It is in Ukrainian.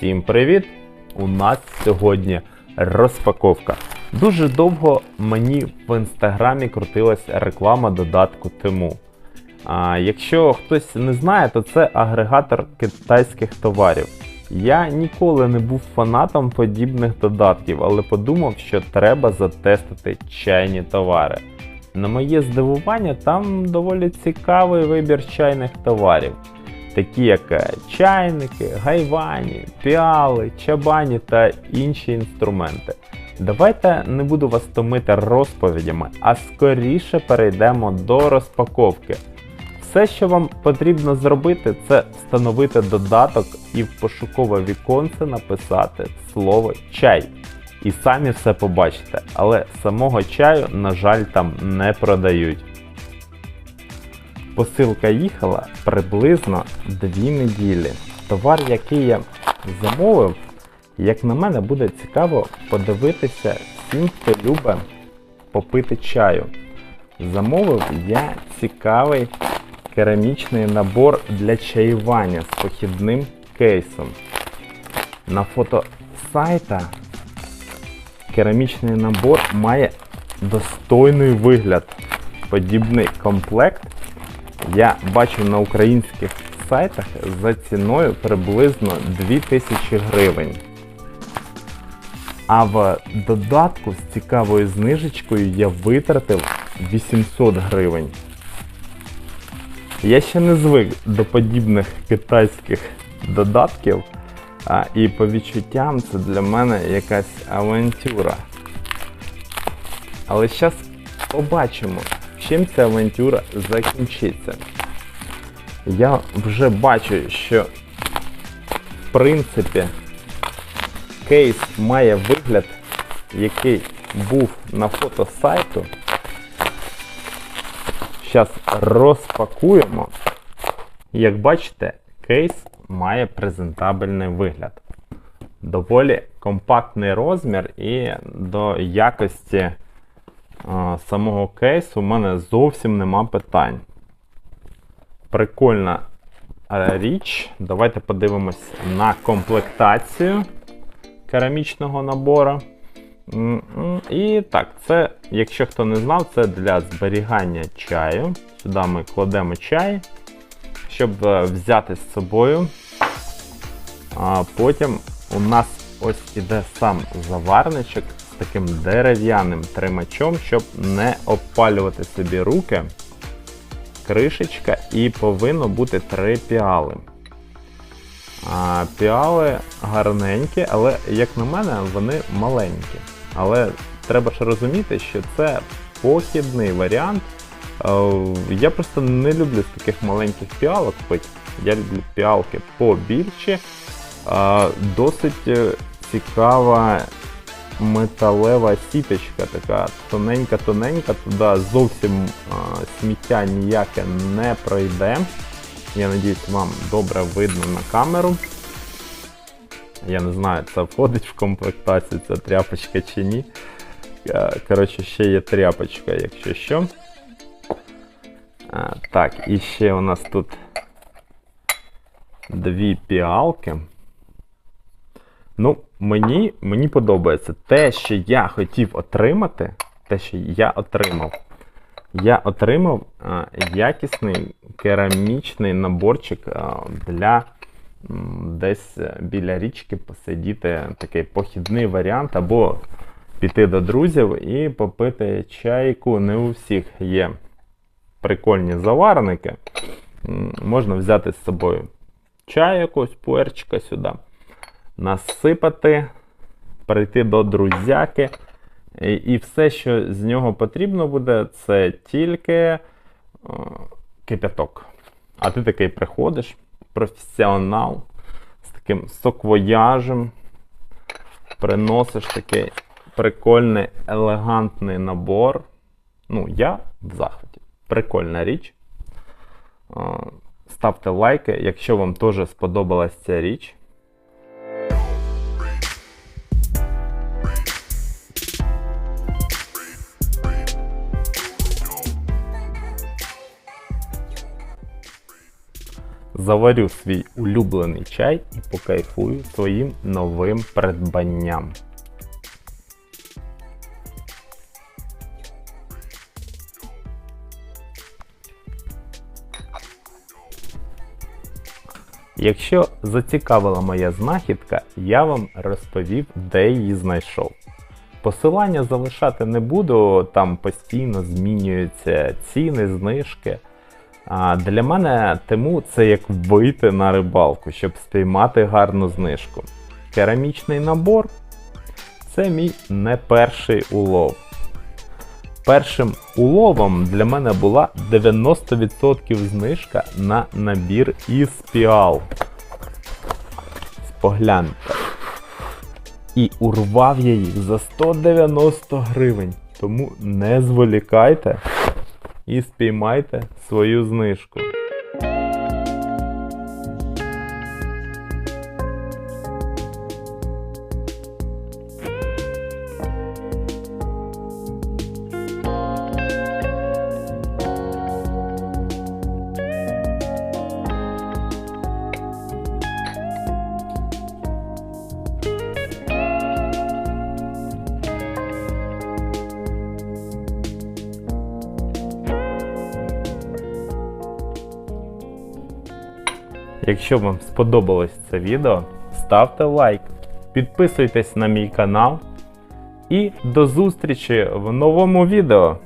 Всім привіт! У нас сьогодні розпаковка. Дуже довго мені в інстаграмі крутилась реклама додатку Тему. А якщо хтось не знає, то це агрегатор китайських товарів. Я ніколи не був фанатом подібних додатків, але подумав, що треба затестити чайні товари. На моє здивування, там доволі цікавий вибір чайних товарів, такі як е, чайники, гайвані, піали, чабані та інші інструменти. Давайте не буду вас томити розповідями, а скоріше перейдемо до розпаковки. Все, що вам потрібно зробити, це встановити додаток і в пошукове віконце написати слово чай. І самі все побачите, але самого чаю, на жаль, там не продають. Посилка їхала приблизно 2 неділі. Товар, який я замовив, як на мене, буде цікаво подивитися всім, хто любить попити чаю. Замовив я цікавий керамічний набор для чаювання з похідним кейсом. На фото сайта керамічний набор має достойний вигляд. Подібний комплект я бачу на українських сайтах за ціною приблизно 2000 гривень. А в додатку з цікавою знижечкою я витратив 800 гривень. Я ще не звик до подібних китайських додатків, а, і по відчуттям це для мене якась авантюра. Але зараз побачимо, чим ця авантюра закінчиться. Я вже бачу, що в принципі кейс має вигляд, який був на фото сайту. Зараз розпакуємо. Як бачите, кейс має презентабельний вигляд. Доволі компактний розмір і до якості самого кейсу у мене зовсім нема питань. Прикольна е, річ. Давайте подивимось на комплектацію керамічного набору. І так, це, якщо хто не знав, це для зберігання чаю. Сюди ми кладемо чай, щоб е, взяти з собою. А потім у нас ось іде сам заварничок таким дерев'яним тримачом, щоб не обпалювати собі руки. Кришечка і повинно бути три піали. А, піали гарненькі, але, як на мене, вони маленькі. Але треба ж розуміти, що це похідний варіант. Е, Я просто не люблю з таких маленьких піалок пити. Я люблю піалки побільші. Е, Досить е, цікава металева сіточка, така тоненька-тоненька, туди зовсім е, сміття ніяке не пройде. Я надіюсь, вам добре видно на камеру. Я не знаю, це входить в комплектацію, ця тряпочка чи ні. Е, Коротше, ще є тряпочка, якщо що. Е, Так, і ще у нас тут дві піалки. Ну, мені, мені подобається те, що я хотів отримати, те, що я отримав. Я отримав а, якісний керамічний наборчик а, для м, десь е, біля річки посидіти такий похідний варіант, або піти до друзів і попити чайку. Не у всіх є прикольні заварники. Можна взяти з собою чай якогось пуерчика сюди, насипати, прийти до друзяки. І, і все, що з нього потрібно буде, це тільки е, кипяток. А ти такий приходиш, професіонал з таким соквояжем, приносиш такий прикольний, елегантний набор. Ну, я в захваті. Прикольна річ. Е, Ставте лайки, якщо вам теж сподобалась ця річ. Заварю свій улюблений чай і покайфую своїм новим придбанням. Якщо зацікавила моя знахідка, я вам розповів, де її знайшов. Посилання залишати не буду, там постійно змінюються ціни, знижки. А для мене Тему це як вийти на рибалку, щоб спіймати гарну знижку. Керамічний набор це мій не перший улов. Першим уловом для мене була 90% знижка на набір із піал. Погляньте. І урвав я їх за 190 гривень. Тому не зволікайте і спіймайте свою знижку. Якщо вам сподобалось це відео, ставте лайк, підписуйтесь на мій канал і до зустрічі в новому відео.